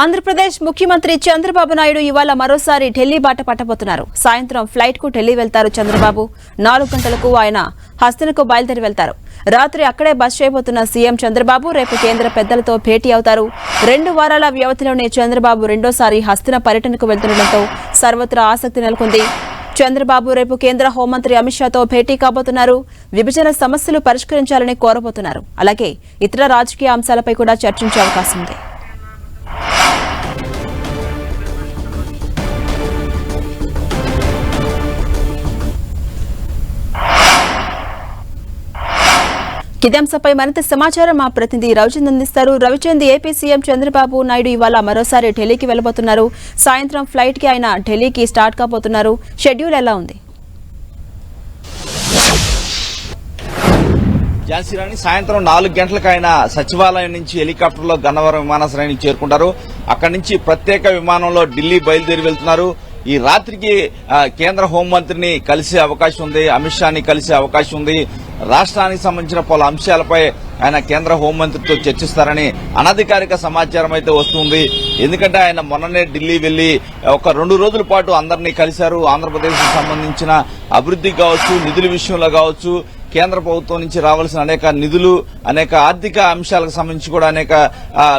ఆంధ్రప్రదేశ్ ముఖ్యమంత్రి చంద్రబాబు నాయుడు ఇవాళ మరోసారి ఢిల్లీ బాట పట్టబోతున్నారు. సాయంత్రం ఫ్లైట్కు ఢిల్లీ వెళ్తారు చంద్రబాబు. నాలుగు గంటలకు ఆయన హస్తినకు బయలుదేరి వెళ్తారు. రాత్రి అక్కడే బస్ చేయబోతున్న సీఎం చంద్రబాబు రేపు కేంద్ర పెద్దలతో భేటీ అవుతారు. రెండు వారాల వ్యవధిలోనే చంద్రబాబు రెండోసారి హస్తిన పర్యటనకు వెళ్తుండటంతో సర్వత్రా ఆసక్తి నెలకొంది. చంద్రబాబు రేపు కేంద్ర హోంమంత్రి అమిత్ షాతో భేటీ కాబోతున్నారు. విభజన సమస్యలు పరిష్కరించాలని కోరబోతున్నారు. అలాగే ఇతర రాజకీయ అంశాలపై కూడా చర్చించే అవకాశం ఉంది. ఇదే అంశంపై మరింత సమాచారం మా ప్రతినిధి రవిచంద్ అందిస్తారు. రవిచంద్ ఏపీ సీఎం చంద్రబాబు నాయుడు ఇవాళ మరోసారి ఢిల్లీకి వెళ్ళబోతున్నారు. సాయంత్రం ఫ్లైట్కి ఆయన ఢిల్లీకి స్టార్ట్ కాబోతున్నారు. షెడ్యూల్ ఎలా ఉంది? ఝాన్సీరాణి సాయంత్రం నాలుగు గంటలకు ఆయన సచివాలయం నుంచి హెలికాప్టర్లో గన్నవరం విమానాశ్రయానికి చేరుకుంటారు. అక్కడి నుంచి ప్రత్యేక విమానంలో ఢిల్లీ బయలుదేరి వెళ్తున్నారు. ఈ రాత్రికి కేంద్ర హోంమంత్రిని కలిసే అవకాశం ఉంది అమిత్ షాని కలిసే అవకాశం ఉంది. రాష్ట్రానికి సంబంధించిన పలు అంశాలపై ఆయన కేంద్ర హోంమంత్రితో చర్చిస్తారని అనధికారిక సమాచారం అయితే వస్తుంది. ఎందుకంటే ఆయన మొన్ననే ఢిల్లీ వెళ్ళి ఒక రెండు రోజుల పాటు అందరినీ కలిశారు. ఆంధ్రప్రదేశ్కి సంబంధించిన అభివృద్ధి కావచ్చు నిధుల విషయంలో కావచ్చు కేంద్ర ప్రభుత్వం నుంచి రావాల్సిన అనేక నిధులు అనేక ఆర్థిక అంశాలకు సంబంధించి కూడా అనేక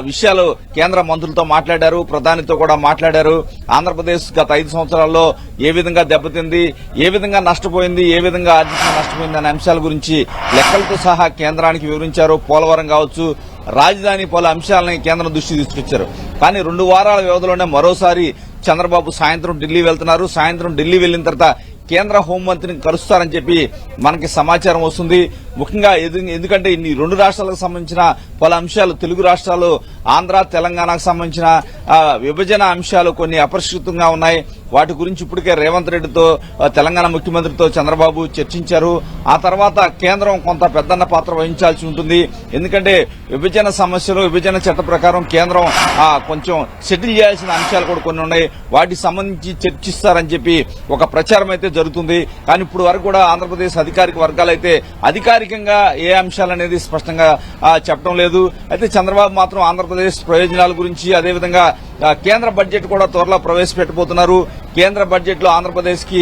విషయాలు కేంద్ర మంత్రులతో మాట్లాడారు ప్రధానితో కూడా మాట్లాడారు. ఆంధ్రప్రదేశ్ గత ఐదు సంవత్సరాల్లో ఏ విధంగా దెబ్బతింది ఏ విధంగా నష్టపోయింది ఏ విధంగా ఆర్థికంగా నష్టపోయింది అనే అంశాల గురించి లెక్కలతో సహా కేంద్రానికి వివరించారు. పోలవరం కావచ్చు రాజధాని పలు అంశాలని కేంద్రం దృష్టి తీసుకొచ్చారు. కానీ రెండు వారాల వ్యవధిలోనే మరోసారి చంద్రబాబు సాయంత్రం ఢిల్లీ వెళ్తున్నారు. సాయంత్రం ఢిల్లీ వెళ్ళిన తర్వాత కేంద్ర హోంమంత్రిని కలుస్తారని చెప్పి మనకి సమాచారం వస్తుంది. ముఖ్యంగా ఎందుకంటే ఇన్ని రెండు రాష్ట్రాలకు సంబంధించిన పలు అంశాలు తెలుగు రాష్ట్రాలు ఆంధ్ర తెలంగాణకు సంబంధించిన విభజన అంశాలు కొన్ని అపరిష్కృతంగా ఉన్నాయి. వాటి గురించి ఇప్పటికే రేవంత్ రెడ్డితో తెలంగాణ ముఖ్యమంత్రితో చంద్రబాబు చర్చించారు. ఆ తర్వాత కేంద్రం కొంత పెద్దన్న పాత్ర వహించాల్సి ఉంటుంది. ఎందుకంటే విభజన సమస్యలు విభజన చట్ట ప్రకారం కేంద్రం కొంచెం సెటిల్ చేయాల్సిన అంశాలు కూడా కొన్ని ఉన్నాయి. వాటికి సంబంధించి చర్చిస్తారని చెప్పి ఒక ప్రచారం అయితే జరుగుతుంది. కానీ ఇప్పుడు వరకు కూడా ఆంధ్రప్రదేశ్ అధికారిక వర్గాలు అయితే అధికారికంగా ఏ అంశాలు అనేది స్పష్టంగా చెప్పడం లేదు. అయితే చంద్రబాబు మాత్రం ఆంధ్రప్రదేశ్ ఆంధ్రప్రదేశ్ ప్రయోజనాల గురించి అదేవిధంగా కేంద్ర బడ్జెట్ కూడా త్వరలో ప్రవేశపెట్టబోతున్నారు. కేంద్ర బడ్జెట్లో ఆంధ్రప్రదేశ్కి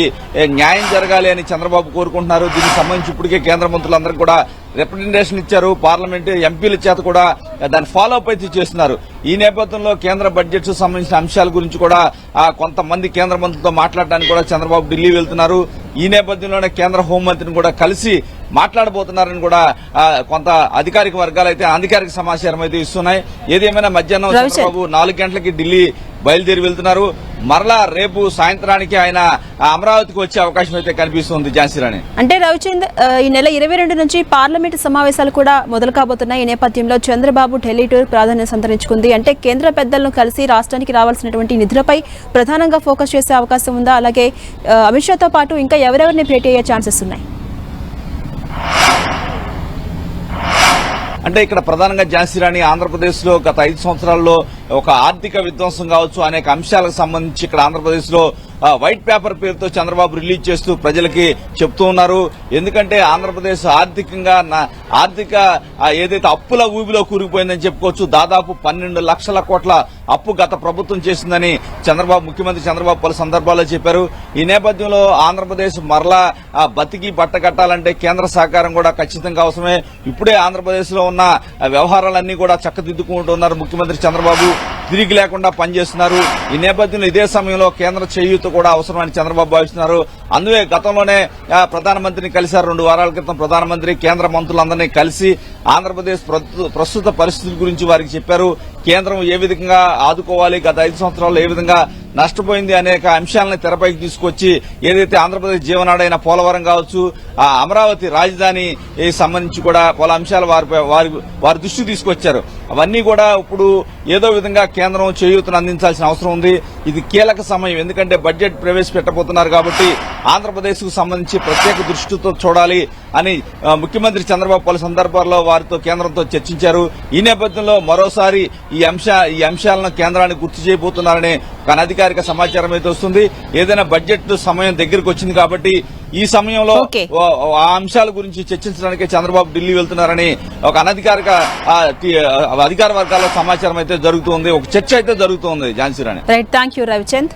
న్యాయం జరగాలి అని చంద్రబాబు కోరుకుంటున్నారు. దీనికి సంబంధించి ఇప్పటికే కేంద్ర మంత్రులందరూ కూడా రిప్రజెంటేషన్ ఇచ్చారు. పార్లమెంట్ ఎంపీల చేత కూడా దాన్ని ఫాలో అప్ అయితే చేస్తున్నారు. ఈ నేపథ్యంలో కేంద్ర బడ్జెట్ సంబంధించిన అంశాల గురించి కూడా ఆ, కొంతమంది కేంద్ర మంత్రులతో మాట్లాడడానికి కూడా చంద్రబాబు ఢిల్లీ వెళ్తున్నారు. ఈ నేపథ్యంలోనే కేంద్ర హోంమంత్రిని కూడా కలిసి మాట్లాడబోతున్నారని కూడా ఆ, కొంత అధికారిక వర్గాలు అయితే అధికారిక సమాచారం అయితే ఇస్తున్నాయి. ఏదేమైనా మధ్యాహ్నం. చంద్రబాబు నాలుగు గంటలకి ఢిల్లీ బయలుదేరి వెళ్తున్నారు. మరలా రేపు సాయంత్రానికి ఆయన అమరావతికి వచ్చే అవకాశం అయితే కనిపిస్తుంది ఝాన్సీరాణి అంటే రవిచంద్ ఈ నెల ఇరవై రెండు నుంచి పార్లమెంటు సమావేశాలు కూడా మొదలు కాబోతున్నాయి ఈ నేపథ్యంలో చంద్రబాబు ఢిల్లీ టూర్ ప్రాధాన్యత సంతరించుకుంది. అంటే కేంద్ర పెద్దలను కలిసి రాష్ట్రానికి రావాల్సినటువంటి నిధులపై ప్రధానంగా ఫోకస్ చేసే అవకాశం ఉందా? అలాగే అమిత్ షాతో పాటు ఇంకా ఎవరెవరిని భేటీ అయ్యే ఛాన్సెస్ ఉన్నాయి? అంటే ఇక్కడ ప్రధానంగా ఝాన్సీరాణి ఆంధ్రప్రదేశ్లో గత ఐదు సంవత్సరాల్లో ఒక ఆర్థిక విధ్వంసం కావచ్చు అనేక అంశాలకు సంబంధించి ఇక్కడ ఆంధ్రప్రదేశ్లో వైట్ పేపర్ పేరుతో చంద్రబాబు రిలీజ్ చేస్తూ ప్రజలకి చెప్తూ ఉన్నారు. ఎందుకంటే ఆంధ్రప్రదేశ్ ఆర్థికంగా నా- ఆర్థిక ఏదైతే అప్పుల ఊబిలో కూరుకుపోయిందని చెప్పుకోవచ్చు దాదాపు పన్నెండు లక్షల కోట్ల అప్పు గత ప్రభుత్వం చేసిందని చంద్రబాబు ముఖ్యమంత్రి చంద్రబాబు పలు సందర్భాల్లో చెప్పారు. ఈ నేపథ్యంలో ఆంధ్రప్రదేశ్ మరలా బతికి బట్ట కట్టాలంటే కేంద్ర సహకారం కూడా ఖచ్చితంగా అవసరమే. ఇప్పుడే ఆంధ్రప్రదేశ్లో ఉన్న వ్యవహారాలన్నీ కూడా చక్కదిద్దుకుంటున్నారు ముఖ్యమంత్రి చంద్రబాబు. తిరిగి లేకుండా పనిచేస్తున్నారు. ఈ నేపథ్యంలో ఇదే సమయంలో కేంద్ర చేయూత కూడా అవసరమని చంద్రబాబు భావిస్తున్నారు. అందుకే గతంలోనే ప్రధానమంత్రిని కలిశారు. రెండు వారాల క్రితం ప్రధానమంత్రి కేంద్ర మంత్రులందరినీ కలిసి ఆంధ్రప్రదేశ్ ప్రస్తు- ప్రస్తుత పరిస్థితుల గురించి వారికి చెప్పారు. కేంద్రం ఏ విధంగా ఆదుకోవాలి? గత ఐదు సంవత్సరాల్లో ఏ విధంగా నష్టపోయింది అనేక అంశాలను తెరపైకి తీసుకొచ్చి ఏదైతే ఆంధ్రప్రదేశ్ జీవనాడైన పోలవరం కావచ్చు ఆ అమరావతి రాజధాని సంబంధించి కూడా పలు అంశాలు వారి వారి వారి దృష్టికి తీసుకొచ్చారు. అవన్నీ కూడా ఇప్పుడు ఏదో విధంగా కేంద్రం చేయూతను అందించాల్సిన అవసరం ఉంది. ఇది కీలక సమయం ఎందుకంటే బడ్జెట్ ప్రవేశపెట్టబోతున్నారు కాబట్టి ఆంధ్రప్రదేశ్కు సంబంధించి ప్రత్యేక దృష్టితో చూడాలి అని ముఖ్యమంత్రి చంద్రబాబు పలు సందర్భాల్లో వారితో కేంద్రంతో చర్చించారు. ఈ నేపథ్యంలో మరోసారి ఈ అంశ ఈ అంశాలను కేంద్రానికి గుర్తు చేయబోతున్నారనే ఒక అనధికారిక సమాచారం అయితే వస్తుంది. ఏదైనా బడ్జెట్ సమయం దగ్గరకు వచ్చింది కాబట్టి ఈ సమయంలో ఆ అంశాల గురించి చర్చించడానికి చంద్రబాబు ఢిల్లీ వెళ్తున్నారని ఒక అనధికారిక అధికార వర్గాల్లో సమాచారం అయితే జరుగుతుంది ఒక చర్చ అయితే జరుగుతుంది Jhansi Rani. Right thank you Ravichand